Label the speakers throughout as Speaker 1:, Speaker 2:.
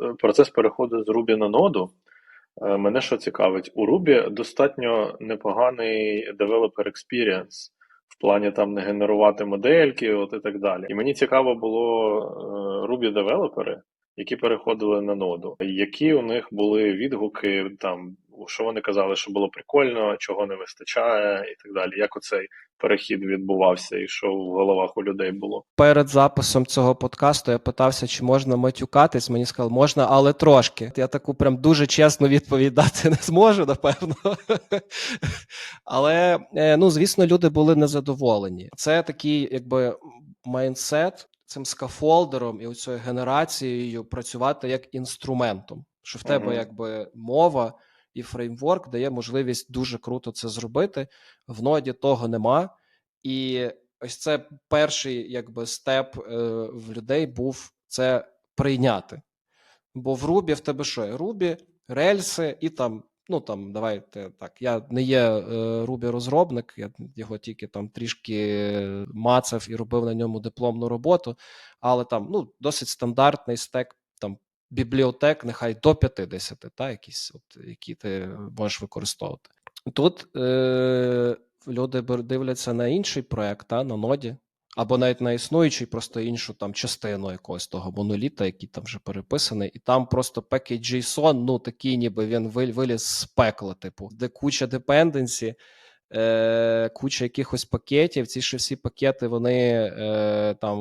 Speaker 1: е, процес переходу з Ruby на ноду. Е, Мене що цікавить, у Ruby достатньо непоганий developer experience в плані там не генерувати модельки, от і так далі. І мені цікаво було е, Ruby девелопери, які переходили на ноду, які у них були відгуки, там що вони казали, що було прикольно, чого не вистачає, і так далі. Як оцей перехід відбувався, і що в головах у людей було.
Speaker 2: Перед записом цього подкасту я питався, чи можна матюкатись. Мені сказали, можна, але трошки. Я таку прям дуже чесну відповідь дати не зможу, напевно. Але е, ну, звісно, люди були незадоволені. Це такий, якби майндсет цим скафолдером і оцією генерацією працювати як інструментом. Що в тебе якби мова і фреймворк дає можливість дуже круто це зробити. В ноді того нема. І ось це перший якби степ е, в людей був це прийняти. Бо в Рубі в тебе що? Рубі, рельси і там. Ну там давайте так. Я не є е, Рубі розробник, я його тільки там трішки мацав і робив на ньому дипломну роботу, але там ну досить стандартний стек бібліотек, нехай до 50, та якісь, от які ти можеш використовувати. Тут е, люди дивляться на інший проект, на ноді, або навіть на існуючий, просто іншу там частину якогось того моноліта, який там вже переписаний, і там просто package JSON, ну такий, ніби він виліз з пекла, типу, де куча депенденсі, е, куча якихось пакетів. Ці ж всі пакети, вони е, там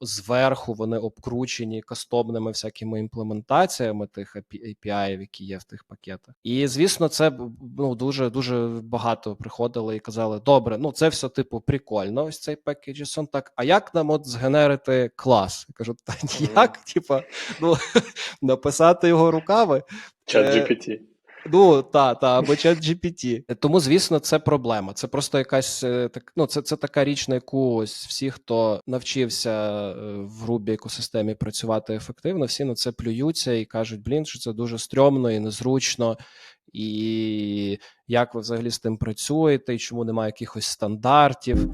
Speaker 2: зверху вони обкручені кастомними всякими імплементаціями тих API, які є в тих пакетах. І звісно, це ну дуже дуже багато приходили і казали: добре, ну це все типу прикольно. Ось цей JSON, так. А як нам от згенерити клас? Я кажу, та ніяк, типа, ну написати його руками.
Speaker 1: Чат
Speaker 2: Е,
Speaker 1: GPT.
Speaker 2: Ну, та, та, або чат GPT. Тому, звісно, це проблема. Це просто якась е, так, ну, це, це така річ, на яку ось всі, хто навчився е, в грубій екосистемі працювати ефективно, всі на це плюються і кажуть, блін, що це дуже стрьомно і незручно. І як ви взагалі з тим працюєте, і чому немає якихось стандартів?